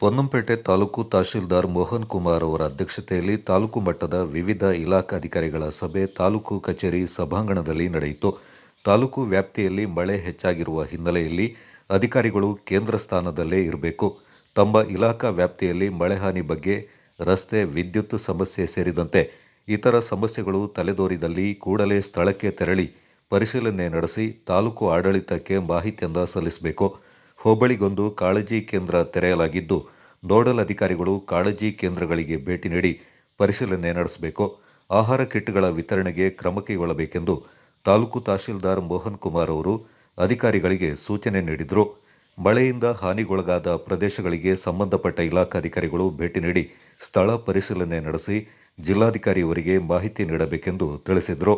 ಪೊನ್ನಂಪೇಟೆ ತಾಲೂಕು ತಹಶೀಲ್ದಾರ್ ಮೋಹನ್ ಕುಮಾರ್ ಅವರ ಅಧ್ಯಕ್ಷತೆಯಲ್ಲಿ ತಾಲೂಕು ಮಟ್ಟದ ವಿವಿಧ ಇಲಾಖಾ ಅಧಿಕಾರಿಗಳ ಸಭೆ ತಾಲೂಕು ಕಚೇರಿ ಸಭಾಂಗಣದಲ್ಲಿ ನಡೆಯಿತು. ತಾಲೂಕು ವ್ಯಾಪ್ತಿಯಲ್ಲಿ ಮಳೆ ಹೆಚ್ಚಾಗಿರುವ ಹಿನ್ನೆಲೆಯಲ್ಲಿ ಅಧಿಕಾರಿಗಳು ಕೇಂದ್ರ ಸ್ಥಾನದಲ್ಲೇ ಇರಬೇಕು. ತಮ್ಮ ಇಲಾಖಾ ವ್ಯಾಪ್ತಿಯಲ್ಲಿ ಮಳೆ ಹಾನಿ ಬಗ್ಗೆ ರಸ್ತೆ ವಿದ್ಯುತ್ ಸಮಸ್ಯೆ ಸೇರಿದಂತೆ ಇತರ ಸಮಸ್ಯೆಗಳು ತಲೆದೋರಿದಲ್ಲಿ ಕೂಡಲೇ ಸ್ಥಳಕ್ಕೆ ತೆರಳಿ ಪರಿಶೀಲನೆ ನಡೆಸಿ ತಾಲೂಕು ಆಡಳಿತಕ್ಕೆ ಮಾಹಿತಿಯಿಂದ ಸಲ್ಲಿಸಬೇಕು. ಹೋಬಳಿಗೊಂದು ಕಾಳಜಿ ಕೇಂದ್ರ ತೆರೆಯಲಾಗಿದ್ದು, ನೋಡಲ್ ಅಧಿಕಾರಿಗಳು ಕಾಳಜಿ ಕೇಂದ್ರಗಳಿಗೆ ಭೇಟಿ ನೀಡಿ ಪರಿಶೀಲನೆ ನಡೆಸಬೇಕು. ಆಹಾರ ಕಿಟ್ಗಳ ವಿತರಣೆಗೆ ಕ್ರಮ ಕೈಗೊಳ್ಳಬೇಕೆಂದು ತಾಲೂಕು ತಹಶೀಲ್ದಾರ್ ಮೋಹನ್ ಕುಮಾರ್ ಅವರು ಅಧಿಕಾರಿಗಳಿಗೆ ಸೂಚನೆ ನೀಡಿದರು. ಮಳೆಯಿಂದ ಹಾನಿಗೊಳಗಾದ ಪ್ರದೇಶಗಳಿಗೆ ಸಂಬಂಧಪಟ್ಟ ಇಲಾಖಾಧಿಕಾರಿಗಳು ಭೇಟಿ ನೀಡಿ ಸ್ಥಳ ಪರಿಶೀಲನೆ ನಡೆಸಿ ಜಿಲ್ಲಾಧಿಕಾರಿಯವರಿಗೆ ಮಾಹಿತಿ ನೀಡಬೇಕೆಂದು ತಿಳಿಸಿದರು.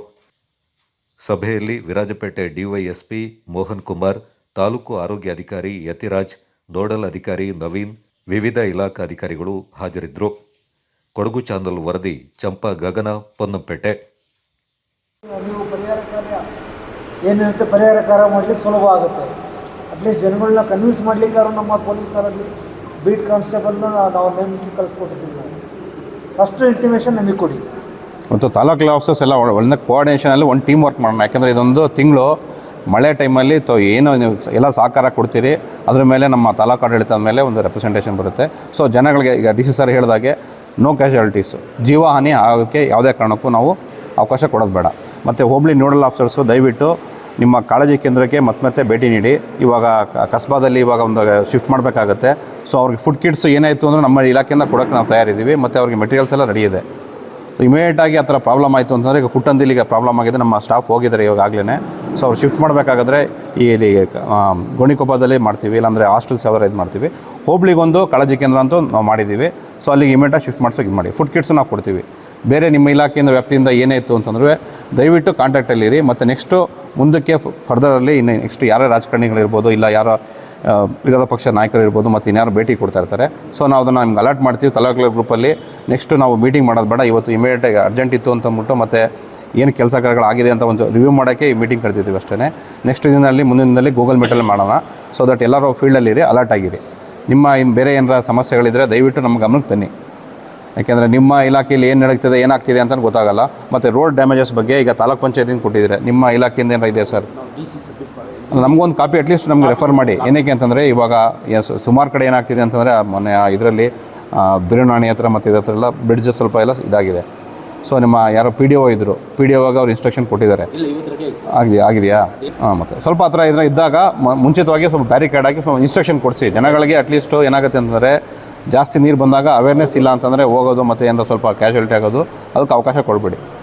ಸಭೆಯಲ್ಲಿ ವಿರಾಜಪೇಟೆ ಡಿವೈಎಸ್ಪಿ ಮೋಹನ್ ಕುಮಾರ್ ತಾಲೂಕು ಆರೋಗ್ಯಾಧಿಕಾರಿ ಯತಿರಾಜ್ ನೋಡಲ್ ಅಧಿಕಾರಿ ನವೀನ್ ವಿವಿಧ ಇಲಾಖಾ ಅಧಿಕಾರಿಗಳು ಹಾಜರಿದ್ದರು. ಕೊಡಗು ಚಾನಲ್ ವರದಿ ಚಂಪಾ ಗಗನ ಪೊನ್ನಂಪೇಟೆ. ನೀವು ಪರಿಹಾರ ಕಾರ್ಯ ಏನಿರುತ್ತೆ ಪರಿಹಾರ ಕಾರ್ಯ ಮಾಡ್ಲಿಕ್ಕೆ ಸುಲಭ ಆಗುತ್ತೆ. ಅಟ್ಲೀಸ್ಟ್ ಜನಗಳನ್ನ ಕನ್ವಿನ್ಸ್ ಅವರು ನಮ್ಮ ಪೊಲೀಸ್ನವರಲ್ಲಿ ಬೀಟ್ ಕಾನ್ಸ್ಟೇಬಲ್ನ ನಾವು ನೇಮಿಸಿ ಕಳಿಸ್ಕೊಟ್ಟಿದ್ದೀವಿ ನಾವು. ಫಸ್ಟ್ ಇಂಟಿಮೇಷನ್ ನಮಗೆ ಕೊಡಿ. ಮತ್ತು ತಾಲೂಕು ಆಫೀಸರ್ಸ್ ಎಲ್ಲ ಒಳ್ಳೆ- ಒಳ್ಳೆ ಕೋಆರ್ಡಿನೇಷನಲ್ಲಿ ಒಂದು ಟೀಮ್ ವರ್ಕ್ ಮಾಡೋಣ. ಯಾಕೆಂದರೆ ಇದೊಂದು ತಿಂಗಳು ಮಳೆ ಟೈಮಲ್ಲಿ ತೊ ಏನು ನೀವು ಎಲ್ಲ ಸಹಕಾರ ಕೊಡ್ತೀರಿ, ಅದ್ರ ಮೇಲೆ ನಮ್ಮ ತಾಲೂಕು ಆಡಳಿತದ ಮೇಲೆ ಒಂದು ರೆಪ್ರೆಸೆಂಟೇಷನ್ ಬರುತ್ತೆ. ಸೊ ಜನಗಳಿಗೆ ಈಗ ಡಿ ಸಿ ಸರ್ ಹೇಳಿದಾಗೆ ನೋ ಕ್ಯಾಶುಯಾಲಿಟೀಸು ಜೀವಹಾನಿ ಆಗೋಕ್ಕೆ ಯಾವುದೇ ಕಾರಣಕ್ಕೂ ನಾವು ಅವಕಾಶ ಕೊಡೋದು ಬೇಡ. ಮತ್ತು ಹೋಬಳಿ ನೋಡಲ್ ಆಫೀಸರ್ಸು ದಯವಿಟ್ಟು ನಿಮ್ಮ ಕಾಳಜಿ ಕೇಂದ್ರಕ್ಕೆ ಮತ್ತೆ ಮತ್ತೆ ಭೇಟಿ ನೀಡಿ. ಇವಾಗ ಕಸ್ಬಾದಲ್ಲಿ ಇವಾಗ ಒಂದು ಶಿಫ್ಟ್ ಮಾಡಬೇಕಾಗತ್ತೆ. ಸೊ ಅವ್ರಿಗೆ ಫುಡ್ ಕಿಟ್ಸ್ ಏನಾಯಿತು ಅಂದರೆ ನಮ್ಮ ಇಲಾಖೆಯಿಂದ ಕೊಡೋಕ್ಕೆ ನಾವು ತಯಾರಿದ್ದೀವಿ. ಮತ್ತು ಅವ್ರಿಗೆ ಮೆಟೀರಿಯಲ್ಸ್ ಎಲ್ಲ ರೆಡಿ ಇದೆ. ಇಮಿಡಿಯೇಟಾಗಿ ಆ ಥರ ಪ್ರಾಬ್ಲಮ್ ಆಯಿತು ಅಂತಂದರೆ ಈಗ ಕುಟ್ಟಂದಿಲ್ಲಿ ಈಗ ಪ್ರಾಬ್ಲಮ್ ಆಗಿದೆ, ನಮ್ಮ ಸ್ಟಾಫ್ ಹೋಗಿದ್ದಾರೆ ಇವಾಗಲೇ ಸೊ ಅವ್ರು ಶಿಫ್ಟ್ ಮಾಡಬೇಕಾದ್ರೆ ಈ ಇಲ್ಲಿ ಗೋಣಿಕೊಪ್ಪದಲ್ಲಿ ಮಾಡ್ತೀವಿ, ಇಲ್ಲಾಂದರೆ ಹಾಸ್ಟೆಲ್ಸ್ ಯಾವ್ದಾರು ಇದು ಮಾಡ್ತೀವಿ. ಹೋಬ್ಳಿಗೊಂದು, ಕಾಳಜಿ ಕೇಂದ್ರ ಅಂತೂ ನಾವು ಮಾಡಿದ್ದೀವಿ. ಸೊ ಅಲ್ಲಿಗೆ ಇಮಿಡಿಯೇಟಾಗಿ ಶಿಫ್ಟ್ ಮಾಡ್ಸೋಕೆ ಇದು ಮಾಡಿ. ಫುಡ್ ಕಿಟ್ಸ್ ನಾವು ಕೊಡ್ತೀವಿ. ಬೇರೆ ನಿಮ್ಮ ಇಲಾಖೆಯಿಂದ, ವ್ಯಾಪ್ತಿಯಿಂದ ಏನೇ ಇತ್ತು ಅಂತಂದರೆ ದಯವಿಟ್ಟು ಕಾಂಟ್ಯಾಕ್ಟಲ್ಲಿರಿ ಮತ್ತು ನೆಕ್ಸ್ಟು ಮುಂದಕ್ಕೆ ಫರ್ದರಲ್ಲಿ ಇನ್ನು ನೆಕ್ಸ್ಟ್ ಯಾರೇ ರಾಜಕಾರಣಿಗಳಿರ್ಬೋದು, ಇಲ್ಲ ಯಾರೋ ವಿರೋಧ ಪಕ್ಷ ನಾಯಕರು ಇರ್ಬೋದು ಮತ್ತು ಇನ್ಯಾರು ಭೇಟಿ ಕೊಡ್ತಾ ಇರ್ತಾರೆ. ಸೊ ನಾವು ಅದನ್ನು ನಿಮ್ಗೆ ಅಲರ್ಟ್ ಮಾಡ್ತೀವಿ. ತಾಲೂಕು ಗ್ರೂಪಲ್ಲಿ ನೆಕ್ಸ್ಟ್ ನಾವು ಮೀಟಿಂಗ್ ಮಾಡೋದು ಬೇಡ. ಇವತ್ತು ಇಮಿಡಿಯೇಟಾಗಿ ಅರ್ಜೆಂಟ್ ಇತ್ತು ಅಂತ ಅಂದ್ಬಿಟ್ಟು ಮತ್ತು ಏನು ಕೆಲಸ ಕಾರ್ಯಗಳಾಗಿದೆ ಅಂತ ಒಂದು ರಿವ್ಯೂ ಮಾಡೋಕ್ಕೆ ಈ ಮೀಟಿಂಗ್ ಕರೆದಿದ್ದೀವಿ ಅಷ್ಟೇ ನೆಕ್ಸ್ಟ್ ದಿನದಲ್ಲಿ, ಮುಂದಿನ ದಿನದಲ್ಲಿ ಗೂಗಲ್ ಮೀಟಲ್ಲಿ ಮಾಡೋಣ. ಸೊ ದಟ್ ಎಲ್ಲರೂ ಫೀಲ್ಡಲ್ಲಿರಿ ಅಲರ್ಟ್ ಆಗಿರಿ. ನಿಮ್ಮ ಇನ್ನು ಬೇರೆ ಏನಾರ ಸಮಸ್ಯೆಗಳಿದ್ದರೆ ದಯವಿಟ್ಟು ನಮ್ಮ ಗಮನಕ್ಕೆ ತನ್ನಿ ಯಾಕೆಂದರೆ ನಿಮ್ಮ ಇಲಾಖೆಯಲ್ಲಿ ಏನು ನಡೀತಿದೆ, ಏನಾಗ್ತಿದೆ ಅಂತ ಗೊತ್ತಾಗಲ್ಲ. ಮತ್ತು ರೋಡ್ ಡ್ಯಾಮೇಜಸ್ ಬಗ್ಗೆ ಈಗ ತಾಲೂಕು ಪಂಚಾಯತಿಂದ ಕೊಟ್ಟಿದ್ದೀರಾ. ನಿಮ್ಮ ಇಲಾಖೆಯಿಂದ ಏನಾರ ಇದೆ ಸರ್? ನಮಗೊಂದು ಕಾಪಿ ಅಟ್ಲೀಸ್ಟ್ ನಮ್ಗೆ ರೆಫರ್ ಮಾಡಿ. ಏನಕ್ಕೆ ಅಂತಂದರೆ ಇವಾಗ ಸುಮಾರು ಕಡೆ ಏನಾಗ್ತಿದೆ ಅಂತಂದರೆ ಮೊನ್ನೆ ಇದರಲ್ಲಿ ಬಿರುನಾಣಿ ಹತ್ರ ಮತ್ತು ಇದ್ರ ಹತ್ರ ಎಲ್ಲ ಬ್ರಿಡ್ಜ್ ಸ್ವಲ್ಪ ಎಲ್ಲ ಇದಾಗಿದೆ. ಸೊ ನಿಮ್ಮ ಯಾರೋ ಪಿ ಡಿ ಒ ಇದ್ದರು ಪಿ ಡಿ ಒಗೆ ಅವ್ರು ಇನ್ಸ್ಟ್ರಕ್ಷನ್ ಕೊಟ್ಟಿದ್ದಾರೆ. ಆಗಿದೆಯಾ ಆಗಿದೆಯಾ? ಹಾಂ ಮತ್ತು ಸ್ವಲ್ಪ ಹತ್ರ ಇದ್ರ ಇದ್ದಾಗ ಮ- ಮುಂಚಿತವಾಗಿ ಸ್ವಲ್ಪ ಬ್ಯಾರಿಕೇಡ್ ಆಗಿ ಸ್ವಲ್ಪ ಇನ್ಸ್ಟ್ರಕ್ಷನ್ ಕೊಡಿಸಿ. ಜನಗಳಿಗೆ ಅಟ್ಲೀಸ್ಟು ಏನಾಗುತ್ತೆ ಅಂತಂದರೆ ಜಾಸ್ತಿ ನೀರು ಬಂದಾಗ ಅವೇರ್ನೆಸ್ ಇಲ್ಲ ಅಂತಂದರೆ ಹೋಗೋದು ಮತ್ತು ಏನಾರ ಸ್ವಲ್ಪ ಕ್ಯಾಶುಯಾಲಿಟಿ ಆಗೋದು ಅದಕ್ಕೆ ಅವಕಾಶ ಕೊಡಬೇಡಿ.